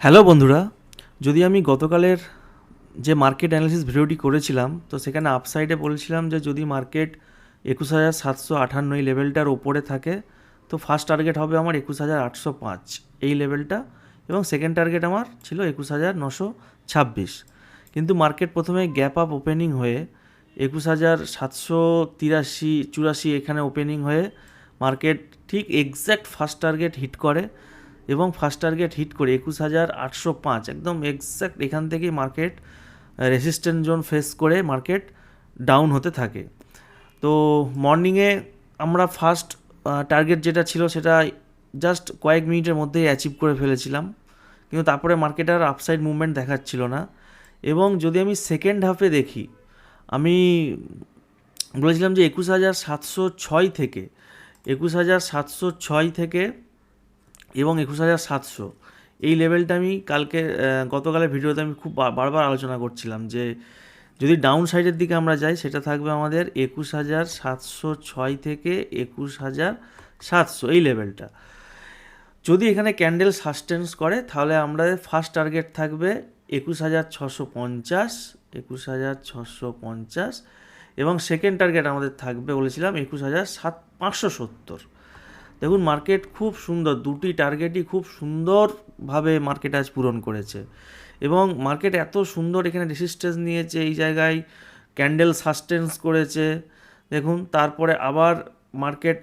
Hello বন্ধুরা, যদি আমি গতকালের যে মার্কেট অ্যানালিসিস ভিডিওটি করেছিলাম, তো সেখানে আপসাইডে বলেছিলাম যে যদি মার্কেট একুশ হাজার সাতশো আঠান্ন এই লেভেলটার ওপরে থাকে, তো ফার্স্ট টার্গেট হবে আমার একুশ হাজার আটশো পাঁচ এই লেভেলটা এবং সেকেন্ড টার্গেট আমার ছিল একুশ হাজার নশো ছাব্বিশ। কিন্তু মার্কেট প্রথমে গ্যাপ আপ ওপেনিং হয়ে একুশ হাজার সাতশো তিরাশি, চুরাশি এখানে ওপেনিং হয়ে মার্কেট ঠিক এক্স্যাক্ট ফার্স্ট টার্গেট হিট করে এবং ফার্স্ট টার্গেট হিট করে একুশ হাজার আটশো পাঁচ, একদম এক্স্যাক্ট এখান থেকেই মার্কেট রেসিস্ট্যান্ট জোন ফেস করে মার্কেট ডাউন হতে থাকে। তো মর্নিংয়ে আমরা ফার্স্ট টার্গেট যেটা ছিল সেটা জাস্ট কয়েক মিনিটের মধ্যেই অ্যাচিভ করে ফেলেছিলাম। কিন্তু তারপরে মার্কেট আর আপসাইড মুভমেন্ট দেখাচ্ছিল না। এবং যদি আমি সেকেন্ড হাফে দেখি, আমি বলেছিলাম যে একুশ হাজার সাতশো ছয় থেকে, একুশ হাজার সাতশো ছয় থেকে এবং একুশ হাজার সাতশো। এই লেভেলটা আমি কালকে গতকালের ভিডিওতে আমি খুব বারবার আলোচনা করছিলাম যে, যদি ডাউন সাইডের দিকে আমরা যাই, সেটা থাকবে আমাদের একুশ হাজার সাতশো ছয় থেকে একুশ হাজার সাতশো, এই লেভেলটা যদি এখানে ক্যান্ডেল সাস্টেন্স করে, তাহলে আমরা ফার্স্ট টার্গেট থাকবে একুশ হাজার ছশো পঞ্চাশ, একুশ হাজার ছশো পঞ্চাশ এবং সেকেন্ড টার্গেট আমাদের থাকবে বলেছিলাম একুশ হাজার সাত, পাঁচশো সত্তর। দেখুন মার্কেট খুব সুন্দর, দুটি টার্গেটই খুব সুন্দরভাবে মার্কেট আজ পূরণ করেছে। এবং মার্কেট এত সুন্দর এখানে রেসিস্টেন্স নিয়েছে এই জায়গায় ক্যান্ডেল সাস্টেন্স করেছে। দেখুন, তারপরে আবার মার্কেট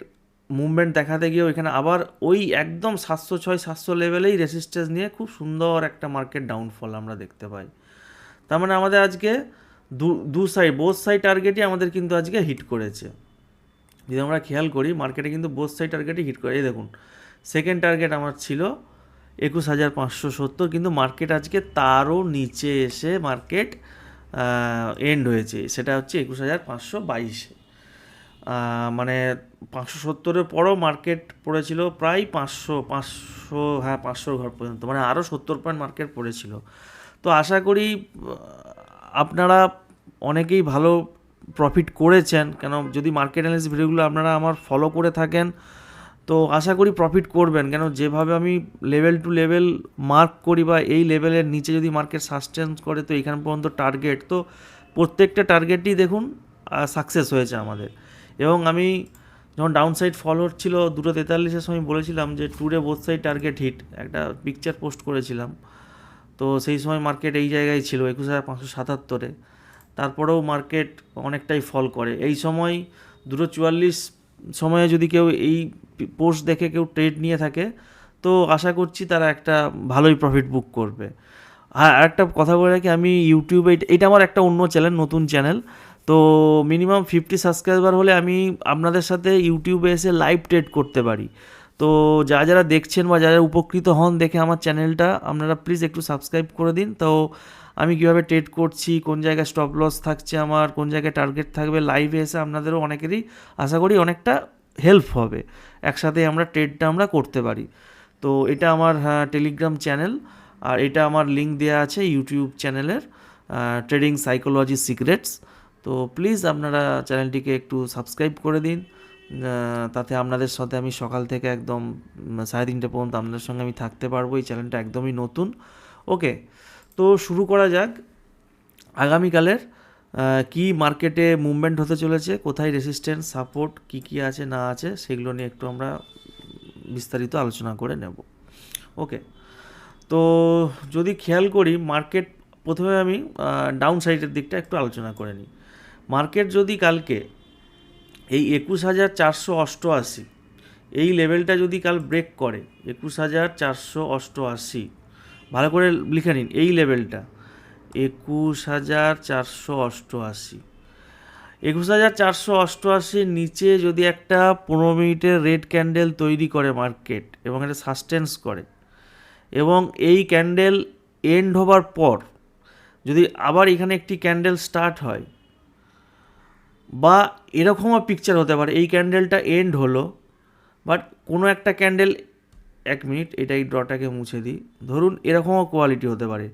মুভমেন্ট দেখাতে গিয়েও এখানে আবার ওই একদম সাতশো ছয়, সাতশো লেভেলেই রেসিস্টেন্স নিয়ে খুব সুন্দর একটা মার্কেট ডাউনফল আমরা দেখতে পাই। তার মানে আমাদের আজকে দু দু সাইড বোথ সাইড টার্গেটই আমাদের কিন্তু আজকে হিট করেছে। যদি আমরা খেয়াল করি মার্কেটে কিন্তু বোথ সাইড টার্গেটই হিট করে। এই দেখুন সেকেন্ড টার্গেট আমার ছিল একুশ হাজার পাঁচশো সত্তর, কিন্তু মার্কেট আজকে তারও নিচে এসে মার্কেট এন্ড হয়েছে। সেটা হচ্ছে একুশ হাজার পাঁচশো বাইশে। মানে পাঁচশো সত্তরের পরও মার্কেট পড়েছিল প্রায় পাঁচশো পাঁচশো হ্যাঁ পাঁচশোর ঘর পর্যন্ত মানে আরও সত্তর পয়েন্ট মার্কেট পড়েছিল। তো আশা করি আপনারা অনেকেই ভালো প্রফিট করেছেন, কেন যদি মার্কেট অ্যানালিসিস ভিডিওগুলো আপনারা আমার ফলো করে থাকেন, তো আশা করি প্রফিট করবেন। কেন যেভাবে আমি লেভেল টু লেভেল মার্ক করি বা এই লেভেলের নিচে যদি মার্কেট সাস্টেন্স করে, তো এখান পর্যন্ত টার্গেট তো প্রত্যেকটা টার্গেটই দেখুন সাকসেস হয়েছে আমাদের। এবং আমি যখন ডাউন সাইড ফল হচ্ছিল দুটো তেতাল্লিশের সময় বলেছিলাম যে today both side target hit একটা পিকচার পোস্ট করেছিলাম। তো সেই সময় মার্কেট এই জায়গায় ছিল, একুশ হাজার পাঁচশো সাতাত্তরে। তারপরেও মার্কেট অনেকটাই ফল করে। এই সময় দুটো চুয়াল্লিশ সময়ে যদি কেউ এই পোস্ট দেখে কেউ ট্রেড নিয়ে থাকে, তো আশা করছি তারা একটা ভালোই প্রফিট বুক করবে। আর আরেকটা কথা বলে রাখি, আমি ইউটিউবে এটা- আমার একটা অন্য চ্যানেল নতুন চ্যানেল তো মিনিমাম ফিফটি সাবস্ক্রাইবার হলে আমি আপনাদের সাথে ইউটিউবে এসে লাইভ ট্রেড করতে পারি। তো যারা যারা দেখছেন বা যারা উপকৃত হন দেখে আমার চ্যানেলটা আপনারা প্লিজ একটু সাবস্ক্রাইব করে দিন। তো আমি কীভাবে ট্রেড করছি, কোন জায়গায় স্টপ লস থাকছে আমার, কোন জায়গায় টার্গেট থাকবে লাইভে এসে আপনাদেরও অনেকেরই আশা করি অনেকটা হেল্প হবে। একসাথে আমরা ট্রেডটা আমরা করতে পারি। তো এটা আমার টেলিগ্রাম চ্যানেল আর এটা আমার লিঙ্ক দেওয়া আছে ইউটিউব চ্যানেলের ট্রেডিং সাইকোলজি সিক্রেটস তো প্লিজ আপনারা চ্যানেলটিকে একটু সাবস্ক্রাইব করে দিন। তাতে আপনাদের সাথে আমি সকাল থেকে একদম সাড়ে তিনটে পর্যন্ত আপনাদের সঙ্গে আমি থাকতে পারব। এই চ্যানেলটা একদমই নতুন। ওকে তো শুরু করা যাক। আগামীকালের কি মার্কেটে মুভমেন্ট হতে চলেছে, কোথায় রেসিস্ট্যান্স সাপোর্ট কি কি আছে, না আছে, সেগুলো নিয়ে একটু আমরা বিস্তারিত আলোচনা করে নেব। ওকে তো যদি খেয়াল করি, মার্কেট প্রথমে আমি ডাউন সাইডের দিকটা একটু আলোচনা করে নিই। মার্কেট যদি কালকে এই একুশ হাজার চারশো অষ্টআশি, এই লেভেলটা যদি কাল ব্রেক করে, একুশ হাজার চারশো অষ্টআশি ভালো করে লিখে নিন, এই লেভেলটা। একুশ হাজার চারশো অষ্টআশি। একুশ হাজার চারশো অষ্টআশির নিচে যদি একটা পনেরো মিনিটের রেড ক্যান্ডেল তৈরি করে মার্কেট এবং এটা সাস্টেন্স করে, এবং এই ক্যান্ডেল এন্ড হবার পর যদি আবার এখানে একটি ক্যান্ডেল স্টার্ট হয়, বা এরকমও পিকচার হতে পারে, এই ক্যান্ডেলটা এন্ড হলো, বাট কোনো একটা ক্যান্ডেল এক মিনিট এটা এই ড্রটাকে মুছে দিই। ধরুন এরকমও কোয়ালিটি হতে পারে।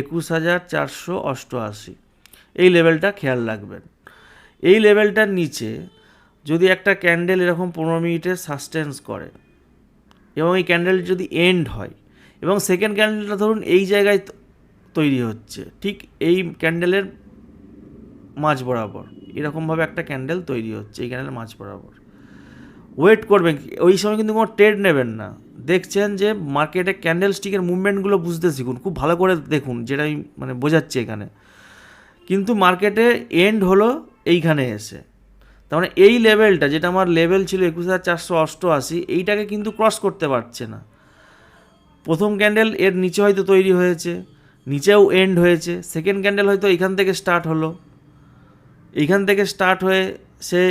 একুশ হাজার চারশো অষ্টআশি। এই লেভেলটা খেয়াল রাখবেন। এই লেভেলটার নিচে যদি একটা ক্যান্ডেল এরকম পনেরো মিনিটে সাসটেন্স করে এবং এই ক্যান্ডেল যদি এন্ড হয় এবং সেকেন্ড ক্যান্ডেলটা ধরুন এই জায়গায় তৈরি হচ্ছে, ঠিক এই ক্যান্ডেলের মাঝ বরাবর, এরকমভাবে একটা ক্যান্ডেল তৈরি হচ্ছে, এই ক্যান্ডেলের মাঝ বরাবর। ওয়েট করবেন ওই সময় কিন্তু কোনো ট্রেড নেবেন না। দেখছেন যে মার্কেটে ক্যান্ডেল স্টিকের মুভমেন্টগুলো বুঝতে শিখুন। খুব ভালো করে দেখুন, যেটা মানে বোঝাচ্ছি এখানে। কিন্তু মার্কেটে এন্ড হলো এইখানে এসে। তার মানে এই লেভেলটা যেটা আমার লেভেল ছিল একুশ হাজার চারশো অষ্টআশি, এইটাকে কিন্তু ক্রস করতে পারছে না। প্রথম ক্যান্ডেল এর নিচে হয়তো তৈরি হয়েছে, নিচেও এন্ড হয়েছে সেকেন্ড ক্যান্ডেল হয়তো এখান থেকে স্টার্ট হলো। এইখান থেকে স্টার্ট হয়ে সে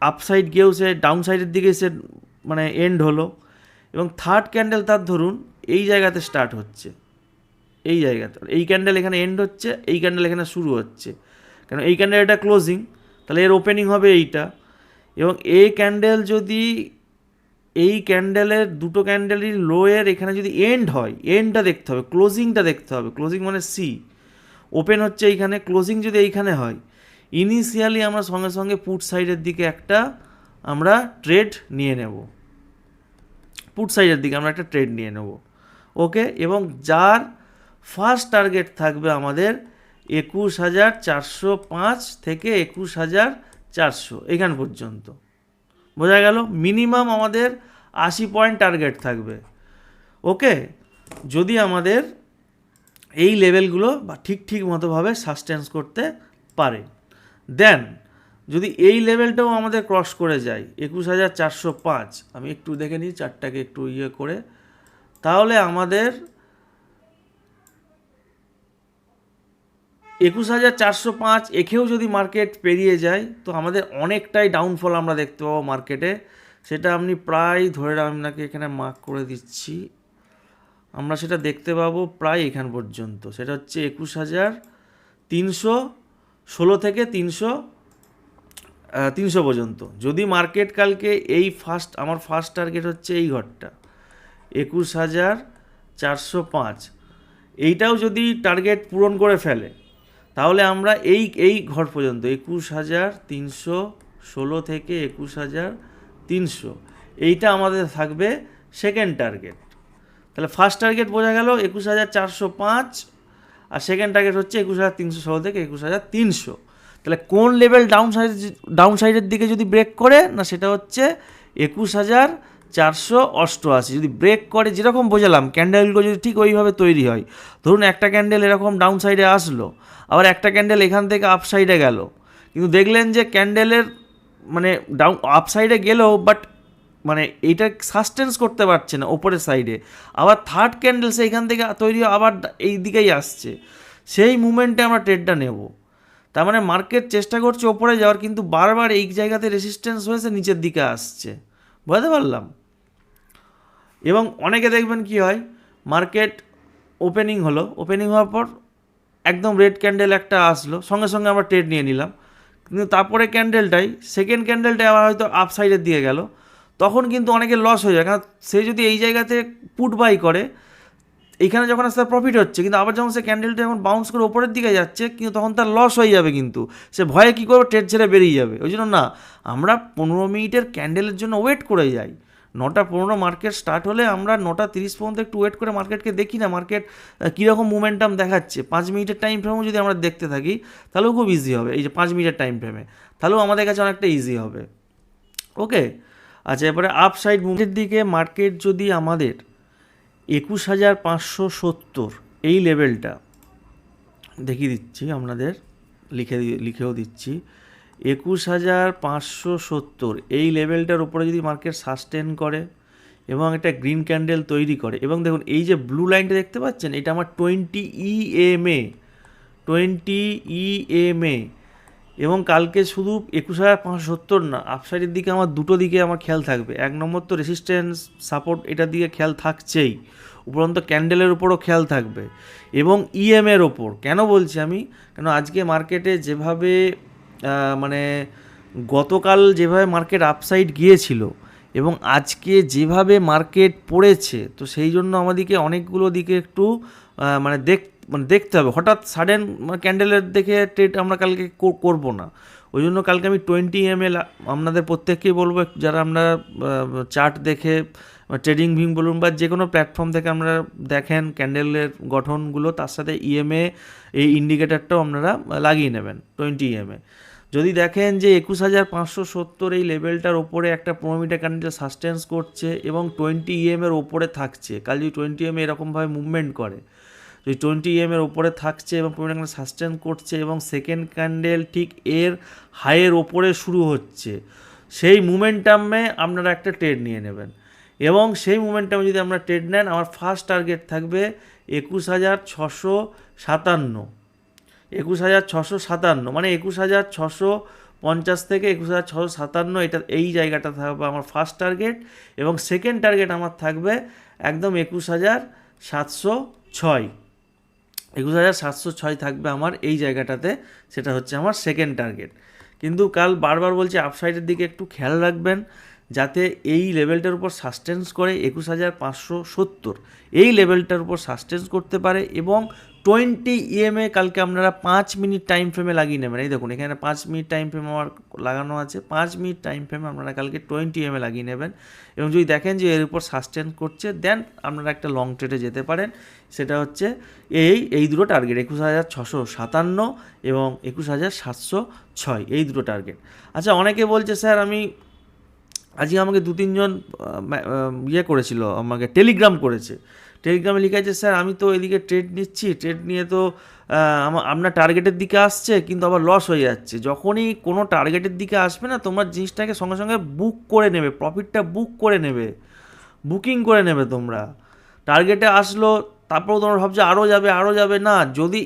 আপসাইড গিয়েও সে ডাউন সাইডের দিকে সে মানে এন্ড হলো। এবং থার্ড ক্যান্ডেল তার ধরুন এই জায়গাতে স্টার্ট হচ্ছে। এই জায়গাতে। এই ক্যান্ডেল এখানে এন্ড হচ্ছে, এই ক্যান্ডেল এখানে শুরু হচ্ছে। কারণ এই ক্যান্ডেল এটা ক্লোজিং তাহলে এর ওপেনিং হবে এইটা। এবং এই ক্যান্ডেল যদি, এই ক্যান্ডেলের দুটো ক্যান্ডেলই লোয়ের এখানে যদি এন্ড হয় এন্ডটা দেখতে হবে ক্লোজিংটা দেখতে হবে। ক্লোজিং মানে সি ওপেন হচ্ছে এইখানে ক্লোজিং যদি এইখানে হয় ইনিশিয়ালি আমরা সঙ্গে সঙ্গে পুট সাইডের দিকে একটা আমরা ট্রেড নিয়ে নেব। পুট সাইডের দিকে আমরা একটা ট্রেড নিয়ে নেব। ওকে এবং যার ফার্স্ট টার্গেট থাকবে আমাদের একুশ হাজার চারশো পাঁচ থেকে একুশ হাজার চারশো এখান পর্যন্ত। বোঝা গেল? মিনিমাম আমাদের আশি পয়েন্ট টার্গেট থাকবে। ওকে যদি আমাদের এই লেভেলগুলো বা ঠিক ঠিক মতোভাবে সাস্টেন্স করতে পারে। দেন যদি এই লেভেলটাও আমাদের ক্রস করে যায়, একুশ হাজার চারশো পাঁচ, আমি একটু দেখে নিই চারটাকে একটু ইয়ে করে, তাহলে আমাদের একুশ হাজার চারশো পাঁচ এখেও যদি মার্কেট পেরিয়ে যায়, তো আমাদের অনেকটাই ডাউনফল আমরা দেখতে পাবো মার্কেটে সেটা আপনি প্রায় ধরে আপনাকে এখানে মার্ক করে দিচ্ছি। আমরা সেটা দেখতে পাবো প্রায় এখান পর্যন্ত। সেটা হচ্ছে একুশ হাজার তিনশো ষোলো থেকে তিনশো তিনশো পর্যন্ত। যদি মার্কেট কালকে এই ফার্স্ট আমার ফার্স্ট টার্গেট হচ্ছে এই ঘরটা, একুশ হাজার চারশো পাঁচ। এইটাও যদি টার্গেট পূরণ করে ফেলে, তাহলে আমরা এই এই ঘর পর্যন্ত, একুশ হাজার তিনশো ষোলো থেকে একুশ হাজার তিনশো, এইটা আমাদের থাকবে সেকেন্ড টার্গেট তাহলে ফার্স্ট টার্গেট বোঝা গেল একুশ হাজার চারশো পাঁচ আর সেকেন্ড টার্গেট হচ্ছে একুশ হাজার তিনশো ষোলো থেকে একুশ হাজার তিনশো। তাহলে কোন লেভেল ডাউন সাইড ডাউন সাইডের দিকে যদি ব্রেক করে, না সেটা হচ্ছে একুশ হাজার চারশো অষ্টআশি। যদি ব্রেক করে, যেরকম বোঝালাম ক্যান্ডেলগুলো যদি ঠিক ওইভাবে তৈরি হয়, ধরুন একটা ক্যান্ডেল এরকম ডাউন সাইডে আসলো, আবার একটা ক্যান্ডেল এখান থেকে আপ সাইডে গেল। কিন্তু দেখলেন যে ক্যান্ডেলের মানে ডাউন আপ সাইডে গেলেও বাট মানে এইটা সাস্টেন্স করতে পারছে না ওপরের সাইডে আবার থার্ড ক্যান্ডেল সেইখান থেকে তৈরি আবার এই দিকেই আসছে। সেই মুমেন্টে আমরা ট্রেডটা নেব। তার মানে মার্কেট চেষ্টা করছে ওপরে যাওয়ার, কিন্তু বারবার এই জায়গাতে রেসিস্ট্যান্স হয়েছে, নিচের দিকে আসছে। বুঝতে পারলাম? এবং অনেকে দেখবেন কি হয় মার্কেট ওপেনিং হলো। ওপেনিং হওয়ার পর একদম রেড ক্যান্ডেল একটা আসলো। সঙ্গে সঙ্গে আমরা ট্রেড নিয়ে নিলাম। কিন্তু তারপরে ক্যান্ডেলটাই সেকেন্ড ক্যান্ডেলটাই আবার হয়তো আপ সাইডের দিকে গেল। তখন কিন্তু অনেকের লস হয়ে যায়। কারণ সে যদি এই জায়গাতে পুট বাই করে এখানে যখন আসতে প্রফিট হচ্ছে। কিন্তু আবার যখন সে ক্যান্ডেলটা যখন বাউন্স করে ওপরের দিকে যাচ্ছে, কিন্তু তখন তার লস হয়ে যাবে কিন্তু। সে ভয়ে কী করবে? ট্রেড ছেড়ে বেরিয়ে যাবে। ওই জন্য না, আমরা পনেরো মিনিটের ক্যান্ডেলের জন্য ওয়েট করে যাই। নটা পনেরো মার্কেট স্টার্ট হলে আমরা নটা তিরিশ পর্যন্ত একটু ওয়েট করে মার্কেটকে দেখি না। মার্কেট কীরকম মুমেন্টাম দেখাচ্ছে। পাঁচ মিনিটের টাইম ফ্রেমও যদি আমরা দেখতে থাকি, তাহলেও খুব ইজি হবে। এই যে পাঁচ মিনিটের টাইম ফ্রেমে তাহলেও আমাদের কাছে অনেকটা ইজি হবে। ওকে আচ্ছা এবারে আপ সাইড মুভের দিকে মার্কেট যদি আমাদের একুশ হাজার পাঁচশো সত্তর এই লেভেলটা দেখিয়ে দিচ্ছি আপনাদের, লিখে লিখেও দিচ্ছি, একুশ হাজার পাঁচশো সত্তর এই লেভেলটার উপরে যদি মার্কেট সাস্টেন করে এবং একটা গ্রিন ক্যান্ডেল তৈরি করে, এবং দেখুন এই যে ব্লু লাইনটা দেখতে পাচ্ছেন, এটা আমার টোয়েন্টি ইএমএ টোয়েন্টি ইএমএ এবং কালকে শুধু একুশ হাজার পাঁচশো সত্তর না আপসাইডের দিকে আমার দুটো দিকে আমার খেয়াল থাকবে। এক নম্বর তো রেসিস্ট্যান্স সাপোর্ট এটার দিকে খেয়াল থাকছেই। উপরন্ত ক্যান্ডেলের উপরও খেয়াল থাকবে। এবং ইএমের ওপর, কেন বলছি আমি? কেন আজকে মার্কেটে যেভাবে মানে গতকাল যেভাবে মার্কেট আপসাইড গিয়েছিল এবং আজকে যেভাবে মার্কেট পড়েছে, তো সেই জন্য আমাদেরকে অনেকগুলো দিকে একটু মানে দেখ মানে দেখতে হবে। হঠাৎ সাডেন মানে ক্যান্ডেলের দেখে ট্রেড আমরা কালকে কর- করব না। ওই জন্য কালকে আমি টোয়েন্টি এম এল আপনাদের প্রত্যেককেই বলব যারা আমরা চার্ট দেখে ট্রেডিং ভিং বলুন, বা যে কোনো প্ল্যাটফর্ম থেকে আপনারা দেখেন ক্যান্ডেলের গঠনগুলো, তার সাথে ইএমএ এই ইন্ডিকেটারটাও আপনারা লাগিয়ে নেবেন টোয়েন্টি ইএমএ যদি দেখেন যে একুশ হাজার পাঁচশো সত্তর এই লেভেলটার ওপরে একটা পনেরো মিটার ক্যান্ডেল সাস্টেন্স করছে এবং টোয়েন্টি ইএম এর ওপরে থাকছে, কাল যদি টোয়েন্টি এম এরকমভাবে মুভমেন্ট করে যদি টোয়েন্টি এম এর ওপরে থাকছে এবং পনেরো ক্যান্ডেল সাস্টেন করছে এবং সেকেন্ড ক্যান্ডেল ঠিক এর হাইয়ের ওপরে শুরু হচ্ছে, সেই মুমেন্টামে আপনারা একটা ট্রেড নিয়ে নেবেন। এবং সেই মুমেন্টামে যদি আপনারা ট্রেড নেন, আমার ফার্স্ট টার্গেট থাকবে একুশ হাজার ছশো সাতান্ন। একুশ হাজার ছশো সাতান্ন মানে একুশ হাজার ছশো পঞ্চাশ থেকে একুশ হাজার ছশো সাতান্ন, এটা এই জায়গাটা থাকবে আমার ফার্স্ট টার্গেট এবং সেকেন্ড টার্গেট আমার থাকবে একদম একুশ হাজার সাতশো ছয়। একুশ হাজার সাতশো ছয় থাকবে আমার এই জায়গাটাতে, সেটা হচ্ছে আমার সেকেন্ড টার্গেট কিন্তু কাল বারবার বলছি আপসাইডের দিকে একটু খেয়াল রাখবেন, যাতে এই লেভেলটার উপর সাসটেন্স করে একুশ হাজার পাঁচশো সত্তর। এই লেভেলটার উপর সাসটেন্স করতে পারে এবং টোয়েন্টি ইএমএ কালকে আপনারা পাঁচ মিনিট টাইম ফ্রেমে লাগিয়ে নেবেন। এই দেখুন, এখানে পাঁচ মিনিট টাইম ফ্রেম আমার লাগানো আছে। পাঁচ মিনিট টাইম ফ্রেমে আপনারা কালকে টোয়েন্টি এমএ লাগিয়ে নেবেন। এবং যদি দেখেন যে এর উপর সাস্টেন করছে দেন আপনারা একটা লং ট্রেডে যেতে পারেন। সেটা হচ্ছে এই এই দুটো টার্গেট একুশ হাজার ছশো সাতান্ন এবং একুশ হাজার সাতশো ছয়, এই দুটো টার্গেট আচ্ছা অনেকে বলছে, স্যার, আমি আজকে আমাকে দু তিনজন ইয়ে করেছিল, আমাকে টেলিগ্রাম করেছে। টেলিগ্রামে লিখে আছে, স্যার, আমি তো এদিকে ট্রেড নিচ্ছি ট্রেড নিয়ে তো আপনার টার্গেটের দিকে আসছে, কিন্তু আবার লস হয়ে যাচ্ছে। যখনই কোনো টার্গেটের দিকে আসবে না, তোমরা জিনিসটাকে সঙ্গে সঙ্গে বুক করে নেবে প্রফিটটা বুক করে নেবে বুকিং করে নেবে তোমরা। টার্গেটে আসলো, তারপরেও তোমরা ভাবছ আরও যাবে আরও যাবে। না, যদি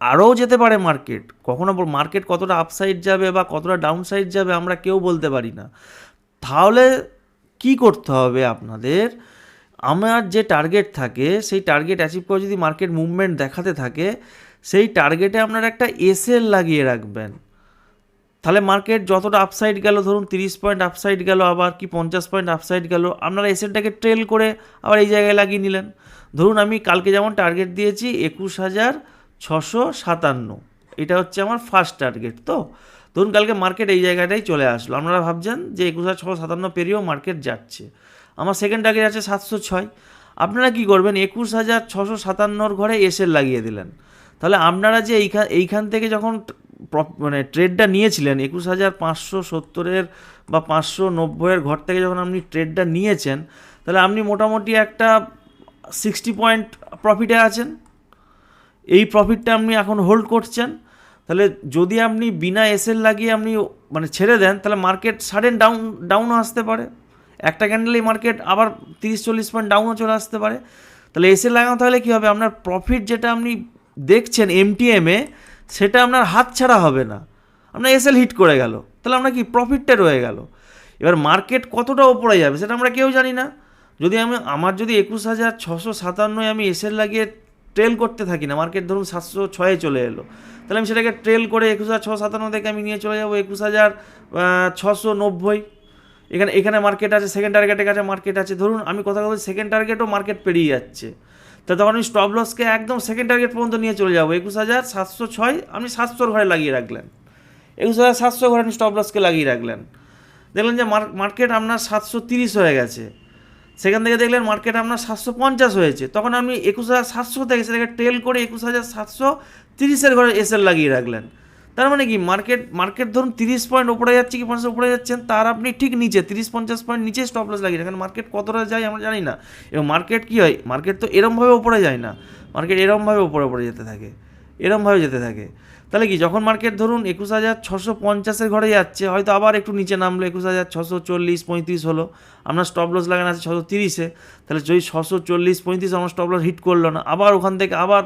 আরও যেতে পারে মার্কেট কখনো মার্কেট কতটা আপসাইড যাবে বা কতটা ডাউন সাইড যাবে আমরা কেউ বলতে পারি না। তাহলে কি করতে হবে আপনাদের? আমার যে টার্গেট থাকে, সেই টার্গেট অ্যাচিভ করে যদি মার্কেট মুভমেন্ট দেখাতে থাকে, সেই টার্গেটে আপনারা একটা এসএল লাগিয়ে রাখবেন। তাহলে মার্কেট যতটা আপসাইড গেল, ধরুন তিরিশ পয়েন্ট আপসাইড গেল, আবার কি পঞ্চাশ পয়েন্ট আপসাইড গেল, আপনারা এসএলটাকে ট্রেল করে আবার এই জায়গায় লাগিয়ে নিলেন। ধরুন আমি কালকে যেমন টার্গেট দিয়েছি একুশ হাজার ছশো সাতান্ন, এটা হচ্ছে আমার ফার্স্ট টার্গেট তো। ধরুন কালকে মার্কেট এই জায়গাটাই চলে আসলো, আপনারা ভাবছেন যে একুশ হাজার ছশো সাতান্ন পেরিয়েও মার্কেট যাচ্ছে। আমার সেকেন্ড টার্গেট আছে সাতশো ছয়। আপনারা কী করবেন? একুশ হাজার ছশো সাতান্নর ঘরে এসের লাগিয়ে দিলেন। তাহলে আপনারা যে এইখান এইখান থেকে যখন মানে ট্রেডটা নিয়েছিলেন, একুশ হাজার পাঁচশো সত্তরের বা পাঁচশো নব্বইয়ের ঘর থেকে যখন আপনি ট্রেডটা নিয়েছেন, তাহলে আপনি মোটামুটি একটা সিক্সটি পয়েন্ট প্রফিটে আছেন। এই প্রফিটটা আপনি এখন হোল্ড করছেন। তাহলে যদি আপনি বিনা এসএল লাগিয়ে আপনি মানে ছেড়ে দেন, তাহলে মার্কেট সাডেন ডাউন ডাউনও আসতে পারে। একটা ক্যান্ডেলেই মার্কেট আবার তিরিশ, চল্লিশ পয়েন্ট ডাউনও চলে আসতে পারে। তাহলে এসে লাগানো তাহলে কী হবে? আপনার প্রফিট যেটা আপনি দেখছেন এমটিএমে সেটা আপনার হাত ছাড়া হবে না। আপনার এসএল হিট করে গেল। তাহলে আমরা কি? প্রফিটটা রয়ে গেল। এবার মার্কেট কতটা ওপরে যাবে সেটা আমরা কেউ জানি না। যদি আমি, আমার যদি একুশ হাজার ছশো সাতান্নয় আমি এসএল লাগিয়ে ট্রেল করতে থাকি না মার্কেট ধরুন সাতশো ছয়ে চলে এলো, তাহলে আমি সেটাকে ট্রেল করে একুশ হাজার ছশো সাতান্ন থেকে আমি নিয়ে চলে যাব একুশ হাজার ছশো নব্বই। এখানে এখানে মার্কেট আছে সেকেন্ড টার্গেটের কাছে মার্কেট আছে। ধরুন, আমি কথা বলছি সেকেন্ড টার্গেটও মার্কেট পেরিয়ে যাচ্ছে। তো তখন আমি স্টপ লসকে একদম সেকেন্ড টার্গেট পর্যন্ত নিয়ে চলে যাব। একুশ হাজার সাতশো ছয়, আপনি সাতশোর ঘরে লাগিয়ে রাখলেন। একুশ হাজার সাতশো ঘরে আপনি স্টপ লসকে লাগিয়ে রাখলেন। দেখলেন যে মার্কেট আপনার সাতশো তিরিশ হয়ে গেছে। সেখান থেকে দেখলেন মার্কেট আপনার সাতশো পঞ্চাশ হয়েছে। তখন আপনি একুশ হাজার সাতশো থেকে সেটাকে টেল করে একুশ হাজার সাতশো তিরিশের ঘরে এসএল লাগিয়ে রাখলেন। তার মানে কি? মার্কেট মার্কেট ধরুন তিরিশ পয়েন্ট উপরে যাচ্ছে কি পঞ্চাশ উপরে যাচ্ছেন, তার আপনি ঠিক নিচে, তিরিশ পঞ্চাশ পয়েন্ট নিচে স্টপ লস লাগিয়ে রাখেন। মার্কেট কতটা যায় আমরা জানি না। এবং মার্কেট কী হয়? মার্কেট তো এরমভাবে উপরে যায় না। মার্কেট এরমভাবে উপরে উপরে যেতে থাকে। এরমভাবে যেতে থাকে। তাহলে কি? যখন মার্কেট ধরুন একুশ হাজার ছশো পঞ্চাশের ঘরে যাচ্ছে, হয়তো আবার একটু নিচে নামলো, একুশ হাজার ছশো চল্লিশ পঁয়ত্রিশ হলো। আপনার স্টপ লস লাগানো আছে ছশো তিরিশে। তাহলে যদি ছশো চল্লিশ পঁয়ত্রিশ আমার স্টপ লস হিট করল না, আবার ওখান থেকে আবার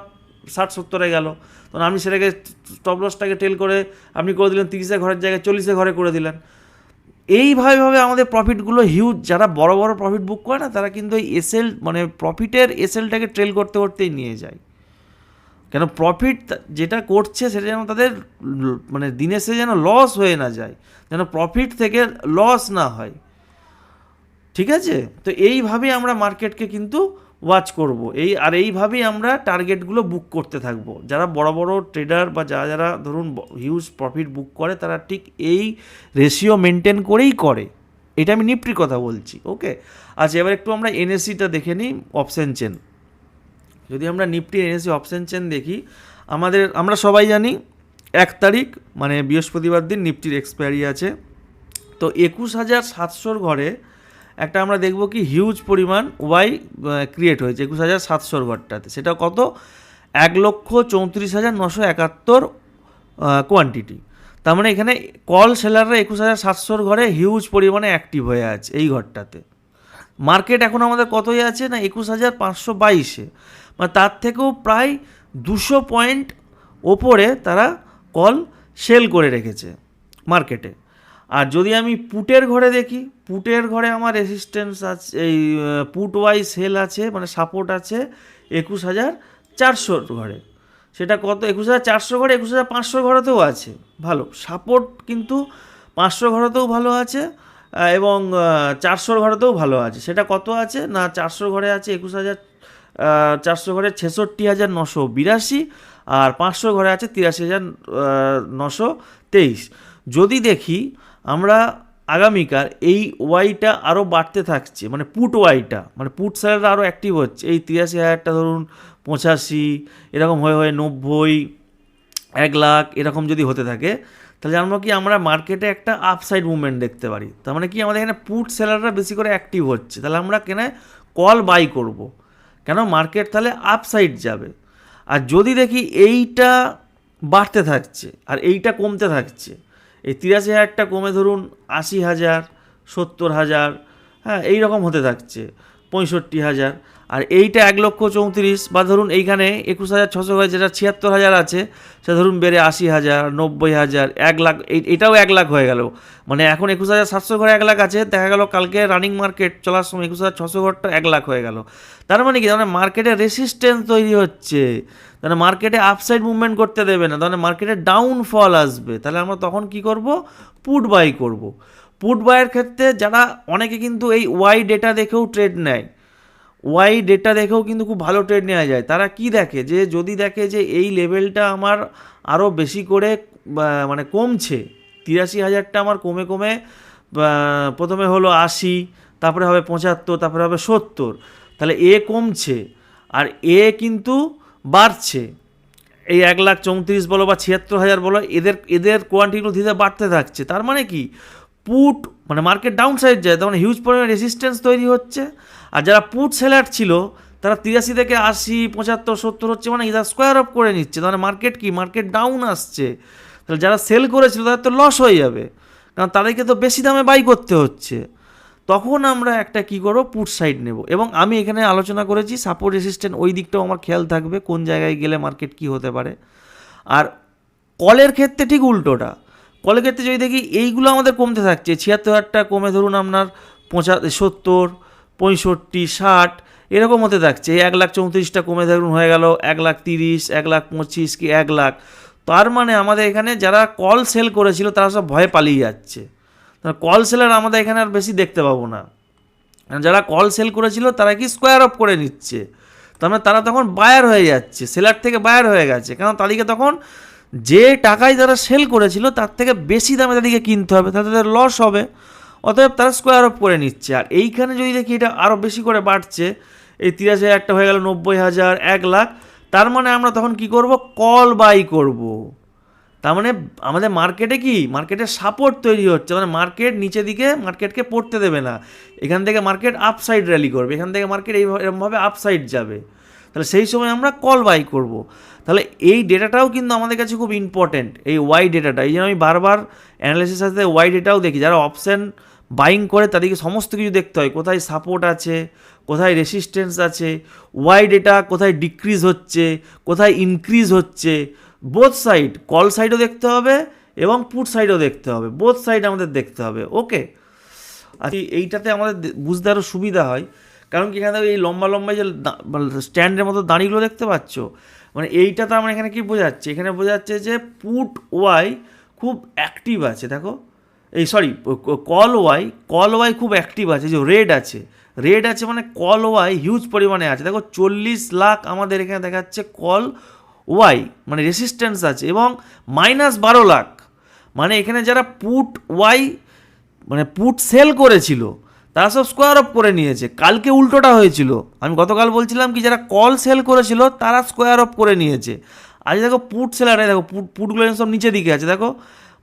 ষাট সত্তরে গেল। তখন আপনি সেটাকে স্টপ লসটাকে টেল করে আপনি করে দিলেন তিরিশে ঘরের জায়গায় চল্লিশে ঘরে করে দিলেন। এইভাবে ভাবে আমাদের প্রফিটগুলো হিউজ যারা বড় বড় প্রফিট বুক করে না, তারা কিন্তু এই এসএল মানে প্রফিটের এসএলটাকে ট্রেল করতে করতেই নিয়ে যায়। কেন প্রফিট যেটা করছে, সেটা যেন তাদের মানে দিনে সে যেন লস হয়ে না যায়, যেন প্রফিট থেকে লস না হয়। ঠিক আছে? তো এইভাবে আমরা মার্কেটকে কিন্তু ওয়াচ করব। এই, আর এইভাবেই আমরা টার্গেটগুলো বুক করতে থাকব। যারা বড় বড় ট্রেডার বা যারা যারা ধরুন হিউজ প্রফিট বুক করে, তারা ঠিক এই রেশিও মেনটেন করেই করে। এটা আমি নিফটির কথা বলছি ওকে আচ্ছা এবার একটু আমরা এনএসসিটা দেখে নিই অপশন চেন যদি আমরা নিফটি এনএসি অপশন চেন দেখি, আমাদের, আমরা সবাই জানি এক তারিখ মানে বৃহস্পতিবার দিন নিফটির এক্সপায়ারি আছে। তো একুশ হাজার সাতশোর ঘরে একটা আমরা দেখব কি হিউজ পরিমাণ ওয়াই ক্রিয়েট হয়েছে, একুশ হাজার সাতশোর ঘরটাতে সেটা কত? এক লক্ষ চৌত্রিশ হাজার নশো একাত্তর কোয়ান্টিটি তার মানে এখানে কল সেলাররা একুশ হাজার সাতশোর ঘরে হিউজ পরিমাণে অ্যাক্টিভ হয়ে আছে এই ঘরটাতে। মার্কেট এখন আমাদের কতই আছে না, একুশ হাজার পাঁচশো বাইশে। মানে তার থেকেও প্রায় দুশো পয়েন্ট ওপরে তারা কল সেল করে রেখেছে মার্কেটে আর যদি আমি পুটের ঘরে দেখি, পুটের ঘরে আমার রেসিস্ট্যান্স আছে, এই পুট ওয়াই সেল আছে মানে সাপোর্ট আছে একুশ হাজার চারশোর ঘরে। সেটা কত? একুশ হাজার চারশো ঘরে একুশ হাজার পাঁচশো ঘরেতেও আছে, ভালো। সাপোর্ট কিন্তু পাঁচশো ঘরেতেও ভালো আছে এবং চারশোর ঘরেতেও ভালো আছে। সেটা কত আছে? না চারশো ঘরে আছে একুশ হাজার চারশো ঘরে ছেষট্টি হাজার নশো বিরাশি আর পাঁচশো ঘরে আছে তিরাশি হাজার নশো তেইশ। যদি দেখি আমরা আগামীকাল এই ওয়াইটা আরও বাড়তে থাকছে মানে পুট ওয়াইটা মানে পুট স্যালাররা আরও অ্যাক্টিভ হচ্ছে। এই তিরাশি হাজারটা ধরুন, পঁচাশি, এরকম হয়ে হয়ে নব্বই, এক লাখ, এরকম যদি হতে থাকে, তাহলে জানব কি আমরা মার্কেটে একটা আপসাইড মুভমেন্ট দেখতে পারি। তার মানে কি আমাদের এখানে পুট সেলাররা বেশি করে অ্যাক্টিভ হচ্ছে। তাহলে আমরা কেনে কল বাই করব। কেন মার্কেট তাহলে আপসাইড যাবে? আর যদি দেখি এইটা বাড়তে থাকছে, আর এইটা কমতে থাকছে এই তিরাশি হাজারটা কমে ধরুন আশি হাজার, সত্তর হাজার হ্যাঁ এইরকম হতে থাকছে, পঁয়ষট্টি হাজার। আর এইটা এক লক্ষ চৌত্রিশ, বা ধরুন এইখানে একুশ হাজার ছশো হয়ে যেটা ছিয়াত্তর হাজার আছে সেটা ধরুন বেড়ে আশি হাজার, নব্বই হাজার, এক লাখ এটাও এক লাখ হয়ে গেল। মানে এখন একুশ হাজার সাতশো ঘরে এক লাখ আছে, দেখা গেল কালকে রানিং মার্কেট চলার সময় একুশ হাজার ছশো ঘরটা এক লাখ হয়ে গেল। তার মানে কি? মানে মার্কেটে রেসিস্ট্যান্স তৈরি হচ্ছে। তাহলে মার্কেটে আপসাইড মুভমেন্ট করতে দেবে না, তাহলে মার্কেটে ডাউনফল আসবে। তাহলে আমরা তখন কি করব? পুট বাই করব। পুট বাইয়ের ক্ষেত্রে যারা, অনেকে কিন্তু এই ওয়াই ডেটা দেখেও ট্রেড নেয়। ওয়াই ডেটা দেখেও কিন্তু খুব ভালো ট্রেড নেওয়া যায়। তারা কি দেখে? যে যদি দেখে যে এই লেভেলটা আমার আরও বেশি করে মানে কমছে, তিরাশি হাজারটা আমার কমে কমে প্রথমে হলো আশি, তারপরে হবে পঁচাত্তর, তারপরে হবে সত্তর, তাহলে এ কমছে আর এ কিন্তু বাড়ছে। এই এক লাখ চৌত্রিশ বলো বা ছিয়াত্তর হাজার বলো, এদের এদের কোয়ান্টিটিগুলো ধীরে বাড়তে থাকছে। তার মানে কি? পুট মানে মার্কেট ডাউন সাইড যায় তার মানে হিউজ পরিমাণে রেসিস্ট্যান্স তৈরি হচ্ছে। আর যারা পুট সেলার ছিল, তারা তিরাশি থেকে আশি, পঁচাত্তর, সত্তর হচ্ছে মানে ইদার স্কোয়ার আপ করে নিচ্ছে। তাহলে মার্কেট কি? মার্কেট ডাউন আসছে। তাহলে যারা সেল করেছিল, তাদের তো লস হয়ে যাবে। কারণ তাদেরকে তো বেশি দামে বাই করতে হচ্ছে। তখন আমরা একটা কি করব? পুট সাইড নেব। এবং আমি এখানে আলোচনা করেছি সাপোর্ট রেসিস্ট্যান্ট ওই দিকটাও আমার খেয়াল থাকবে, কোন জায়গায় গেলে মার্কেট কি হতে পারে। আর কলের ক্ষেত্রে ঠিক উল্টোটা। কলের ক্ষেত্রে যদি দেখি, এইগুলো আমাদের কমতে থাকছে। ছিয়াত্তর হাজারটা কমে ধরুন আপনার পঁচা, সত্তর, পঁয়ষট্টি, ষাট, এরকম হতে থাকছে। এক লাখ চৌত্রিশটা কমে ধরুন হয়ে গেল, এক লাখ তিরিশ, এক লাখ পঁচিশ কি এক লাখ। তার মানে আমাদের এখানে যারা কল সেল করেছিল, তারা সব ভয়ে পালিয়ে যাচ্ছে। কল সেলার আমাদের এখানে আর বেশি দেখতে পাবো না। যারা কল সেল করেছিল, তারা কি স্কোয়ার অফ করে নিচ্ছে? তার মানে তারা তখন বায়ার হয়ে যাচ্ছে। সেলার থেকে বায়ার হয়ে গেছে। কারণ তাদেরকে তখন যে টাকায় তারা সেল করেছিল, তার থেকে বেশি দামে তাদেরকে কিনতে হবে, তাতে তাদের লস হবে। অতএব তারা স্কোয়ার অফ করে নিচ্ছে। আর এইখানে যদি দেখি এটা আরও বেশি করে বাড়ছে, এই তিরাশি হাজারটা হয়ে গেল, নব্বই হাজার, এক লাখ, তার মানে আমরা তখন কি করব? কল বাই করব। তার মানে আমাদের মার্কেটে কি? মার্কেটে সাপোর্ট তৈরি হচ্ছে। মানে মার্কেট নিচে দিকে মার্কেটকে পড়তে দেবে না। এখান থেকে মার্কেট আপসাইড র্যালি করবে। এখান থেকে মার্কেট এই এরকমভাবে আপসাইড যাবে। তাহলে সেই সময় আমরা কল বাই করব। তাহলে এই ডেটাটাও কিন্তু আমাদের কাছে খুব ইম্পর্টেন্ট এই ওয়াই ডেটাটা এই জন্য আমি বারবার অ্যানালিসিস সাথে ওয়াই ডেটাও দেখি। যারা অপশান বাইং করে, তাদেরকে সমস্ত কিছু দেখতে হয়। কোথায় সাপোর্ট আছে, কোথায় রেসিস্টেন্স আছে ওয়াই ডেটা কোথায় ডিক্রিজ হচ্ছে, কোথায় ইনক্রিজ হচ্ছে। বোথ সাইড কল সাইডও দেখতে হবে এবং পুট সাইডও দেখতে হবে। বোথ সাইড আমাদের দেখতে হবে। ওকে আর এই- এইটাতে আমাদের বুঝতে আরও সুবিধা হয়। কারণ কি এখানে এই লম্বা লম্বা যে স্ট্যান্ডের মতো দাঁড়িগুলো দেখতে পাচ্ছ মানে এইটা তো আমার এখানে কি বোঝাচ্ছে? এখানে বোঝাচ্ছে যে পুট ওয়াই খুব অ্যাক্টিভ আছে, দেখো। এই sorry call OI call OI খুব অ্যাক্টিভ আছে, যে রেড আছে। রেড আছে মানে কল ওয়াই হিউজ পরিমাণে আছে। দেখো, চল্লিশ লাখ আমাদের এখানে দেখাচ্ছে কল ওয়াই মানে রেসিস্ট্যান্স আছে, এবং মাইনাস বারো লাখ। মানে এখানে যারা পুট ওয়াই মানে পুট সেল করেছিল তারা সব স্কোয়ার অফ করে নিয়েছে। কালকে উল্টোটা হয়েছিল। আমি গতকাল বলছিলাম কি, যারা কল সেল করেছিল, তারা স্কোয়ার অফ করে নিয়েছে। আজ দেখো পুট সেলারে দেখো পুট পুটগুলো সব নিচের দিকে আছে। দেখো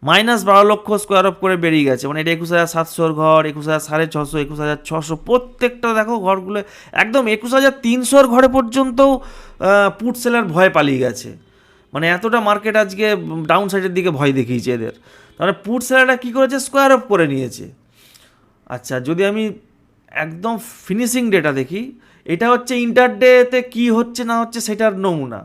মাইনাস বারো লক্ষ স্কোয়ার অফ করে বেরিয়ে গেছে। মানে এটা একুশ হাজার সাতশোর ঘর, একুশ হাজার সাড়ে ছশো, একুশ হাজার ছশো। প্রত্যেকটা দেখো ঘরগুলো, একদম একুশ হাজার তিনশোর ঘরে পর্যন্তও পুট সেলার ভয় পালিয়ে গেছে। মানে এতটা মার্কেট আজকে ডাউন সাইডের দিকে ভয় দেখিয়েছে এদের। তাহলে পুট সেলারটা কী করেছে? স্কোয়ার অফ করে নিয়েছে। আচ্ছা যদি আমি একদম ফিনিশিং ডেটা দেখি, এটা হচ্ছে ইন্টার ডেতে কি হচ্ছে না হচ্ছে সেটার নমুনা।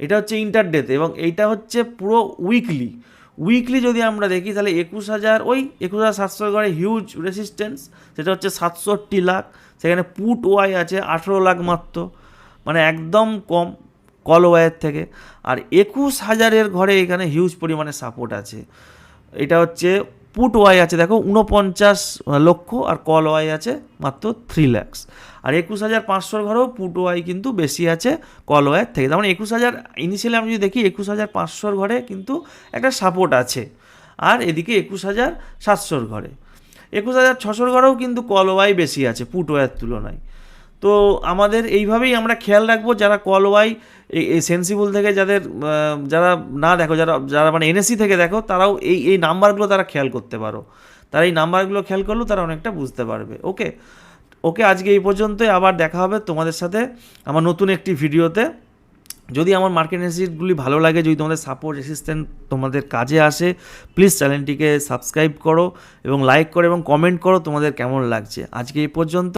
এটা হচ্ছে ইন্টার ডেতে এবং এইটা হচ্ছে পুরো উইকলি উইকলি যদি আমরা দেখি, তাহলে একুশ হাজার, ওই একুশ হাজার সাতশো ঘরে হিউজ রেসিস্ট্যান্স সেটা হচ্ছে সাতষট্টি লাখ। সেখানে পুট ওয়াই আছে, আঠেরো লাখ মাত্র। মানে একদম কম কল ওয়াইয়ের থেকে। আর একুশ হাজারের ঘরে এখানে হিউজ পরিমাণে সাপোর্ট আছে। এটা হচ্ছে পুট ওয়াই আছে, দেখো উনপঞ্চাশ লক্ষ আর কল ওয়াই আছে মাত্র থ্রি ল্যাক্স আর একুশ হাজার পাঁচশোর ঘরেও পুট ওয়াই কিন্তু বেশি আছে কল ওয়াইয়ের থেকে। তার মানে একুশ হাজার ইনিশিয়ালি আমি যদি দেখি, একুশ হাজার পাঁচশোর ঘরে কিন্তু একটা সাপোর্ট আছে। আর এদিকে একুশ হাজার সাতশোর ঘরে। একুশ হাজার ছশোর ঘরেও কিন্তু কল ওয়াই বেশি আছে পুট ওয়াইয়ের তুলনায়। তো আমাদের এইভাবেই আমরা খেয়াল রাখব যারা কল ওয়াই সেন্সিবল থেকে যাদের যারা না দেখো, যারা যারা মানে এনএসসি থেকে দেখো, তারাও এই এই নাম্বারগুলো তারা খেয়াল করতে পারো। তারা এই নাম্বারগুলো খেয়াল করলেও তারা অনেকটা বুঝতে পারবে। ওকে ওকে আজকে এই পর্যন্তই। আবার দেখা হবে তোমাদের সাথে আমার নতুন একটি ভিডিওতে। যদি আমার মার্কেট অ্যানালিসিসগুলি ভালো লাগে, যদি তোমাদের সাপোর্ট অ্যাসিস্ট্যান্ট তোমাদের কাজে আসে প্লিজ চ্যানেলটিকে সাবস্ক্রাইব করো এবং লাইক করো এবং কমেন্ট করো তোমাদের কেমন লাগছে। আজকে এই পর্যন্ত।